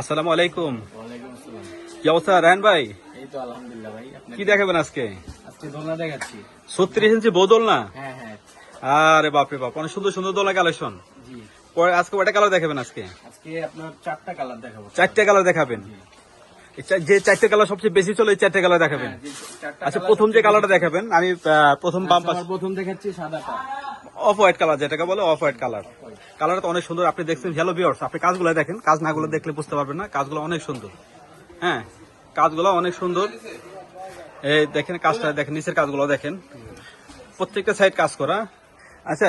আসসালামু আলাইকুম। কি অবস্থা রায়ন ভাই? কি দেখাবেন আজকে? ছত্রিশ ইঞ্চি বৌদল না হ্যাঁ হ্যাঁ। আরে বাপরে বাপ অনেক সুন্দর সুন্দর দোলা কালেকশন আজকে ওটা কালার দেখাবেন আজকে? চারটা কালার দেখাবো। চারটে কালার দেখাবেন? যে চারটে কালার সবচেয়ে বেশি চলে চারটে কালার দেখাবেন। হ্যাঁ, আচ্ছা প্রথম যে কালারটা দেখাবেন আমি প্রথম বাম পাশে প্রথম দেখাচ্ছি সাদাটা। অফ হোয়াইট কালার যেটাকে বলে অফ হোয়াইট কালার কালারটা তো অনেক সুন্দর। আপনি দেখছেন হ্যালো বিয়ার্স আপনি কাজগুলো দেখেন। কাজ না গুলো দেখলে বুঝতে পারবেন না। কাজগুলো অনেক সুন্দর। হ্যাঁ কাজগুলো অনেক সুন্দর। এই দেখেন কাজটা দেখেন নিচের কাজগুলো দেখেন। প্রত্যেকটা সাইড কাজ করা। আচ্ছা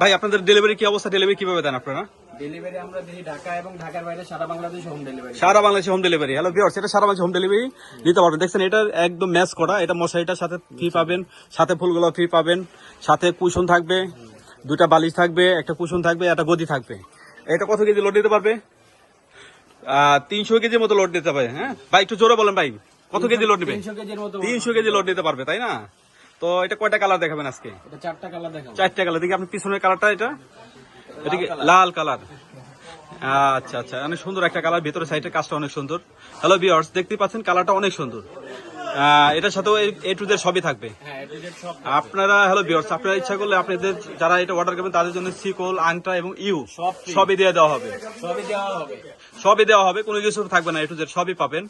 ভাই আপনাদের ডেলিভারি কি অবস্থা? ডেলিভারি কীভাবে দেন আপনারা? ডেলিভারি আমরা দিই ঢাকা এবং ঢাকার বাইরে সারা বাংলাদেশ হোম ডেলিভারি সারা বাংলাদেশে হোম ডেলিভারি হ্যালো এটা সারা বাংলাদেশে হোম ডেলিভারি পারবেন। দেখছেন এটা একদম ম্যাচ করা। এটা মশারিটার সাথে ফ্রি পাবেন সাথে ফুলগুলো ফ্রি পাবেন। সাথে কুশন থাকবে দুটা বালিশ থাকবে একটা কুশন থাকবে একটা গদি থাকবে। এটা কত কেজি লোড দিতে পারবে? তিনশো কেজির মতো লোড দিতে পারবে হ্যাঁ? ভাই একটু জোরে বলেন ভাই কত কেজি লোড নেবে? তিনশো কেজি লোড দিতে পারবে তাই না? তো এটা কয়টা কালার দেখাবেন আজকে? চারটা কালার দেখাবো। চারটা কালার দেখি আপনি পিছনের কালারটা এটা? এটা কি লাল কালার। আচ্ছা আচ্ছা অনেক সুন্দর একটা কালার ভেতরে সাইডের কাজটা অনেক সুন্দর। হ্যালো বিয়ার্স দেখতে পাচ্ছেন কালারটা অনেক সুন্দর। এটার সাথেও এ টু দের সবই থাকবে। হ্যাঁ আপনারা হ্যালো বিয়ার্স আপনারা ইচ্ছা করলে আপনাদের যারা এটা অর্ডার করবেন তাদের জন্য সিকল আংটা এবং ইউ সবই দিয়ে দেওয়া হবে। সবই দেওয়া হবে। সবই দেওয়া হবে কোনো কিছু থাকবে না এ টু জেড সবই পাবেন।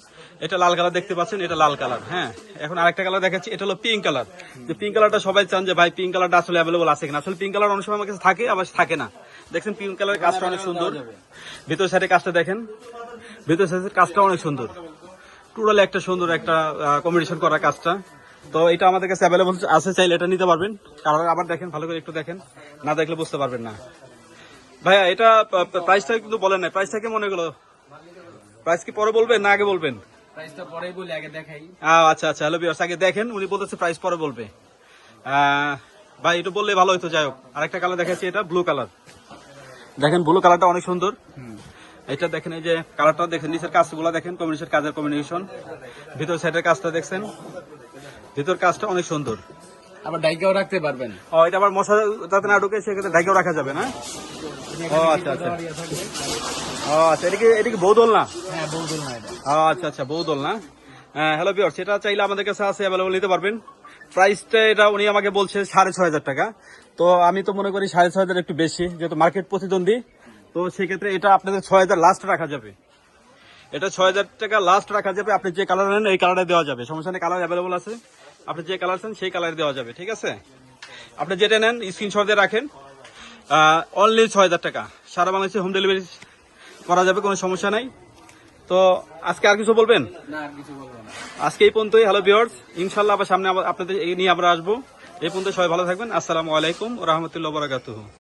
এটা লাল কালার দেখতে পাচ্ছেন এটা লাল কালার হ্যাঁ। এখন আরেকটা কালার দেখাচ্ছি এটা হলো পিঙ্ক কালার। যে পিঙ্ক কালারটা সবাই চান যে ভাই পিঙ্ক কালারটা আসলে অ্যাভেলেবল আছে কিনা? আসলে পিঙ্ক কালার অনেক সময় আমার কাছে থাকে আবার থাকে না। দেখছেন পিঙ্ক কালারের কাজটা অনেক সুন্দর। ভিতর সাইডে কাজটা দেখেন। ভিতর সাইডের কাজটা অনেক সুন্দর। টোটালি একটা সুন্দর একটা কম্বিনেশন করা কাজটা। তো এটা আমাদের কাছে অ্যাভেলেবল আছে চাইলে এটা নিতে পারবেন। কালার আবার দেখেন ভালো করে একটু দেখেন। না দেখলে বুঝতে পারবেন না। ভাইয়া এটা প্রাইসটা কিন্তু বলেন না প্রাইসটা কেমন এগুলো প্রাইস কি পরে বলবেন না আগে বলবেন? প্রাইসটা পরেই বলি আগে দেখাই। আচ্ছা আচ্ছা হ্যালো বিয়ার্স আগে দেখেন উনি বলতেছে প্রাইস পরে বলবে। ভাই বললে ভালো হতো যাই হোক। আরেকটা কালার দেখাচ্ছি এটা ব্লু কালার দেখেন ব্লু কালারটা অনেক সুন্দর। এটা দেখেন এই যে কালারটা দেখেন নিচের কাজগুলো দেখেন কম্বিনেশন কাজের কম্বিনেশন ভিতর সাইডের কাজটা দেখছেন? ভিতর কাজটা অনেক সুন্দর। আবার ডাইকাও রাখতে পারবেন। ও এটা আবার মশা যাতে না ঢুকে সেক্ষেত্রে ঢাকেও রাখা যাবে না? ও আচ্ছা আচ্ছা। ও আচ্ছা এটা কি এটা কি বৌদল না? হ্যাঁ দোলনা এটা। আহ, আচ্ছা আচ্ছা বহুদল না? হ্যালো বিয়ার সেটা চাইলে আমাদের কাছে আছে অ্যাভেলেবল নিতে পারবেন। প্রাইসটা এটা উনি আমাকে বলছে সাড়ে ছয় হাজার টাকা। তো আমি তো মনে করি সাড়ে ছয় হাজার একটু বেশি যেহেতু মার্কেট প্রতিদ্বন্দ্বী। তো সেক্ষেত্রে এটা আপনাদের ছয় হাজার লাস্ট রাখা যাবে। এটা ছয় হাজার টাকা লাস্ট রাখা যাবে আপনি যে কালার নেন এই কালারে দেওয়া যাবে। সমস্যা নেই কালার অ্যাভেলেবল আছে। আপনি যে কালার চান সেই কালারে দেওয়া যাবে ঠিক আছে? আপনি যেটা নেন স্ক্রিনশট দিয়ে রাখেন। অনলি ছয় হাজার টাকা। সারা বাংলাদেশে হোম ডেলিভারি করা যাবে কোনো সমস্যা নাই। তো আজকে আর কিছু বলবেন? আজকে এই পর্যন্তই হ্যালো বিয়ার্স ইনশাল্লাহ আবার সামনে আপনাদের নিয়ে আমরা আসব। এই পর্যন্ত সবাই ভালো থাকবেন। আসসালামু আলাইকুম রহমতুল্লাহ বরাকাতুহ।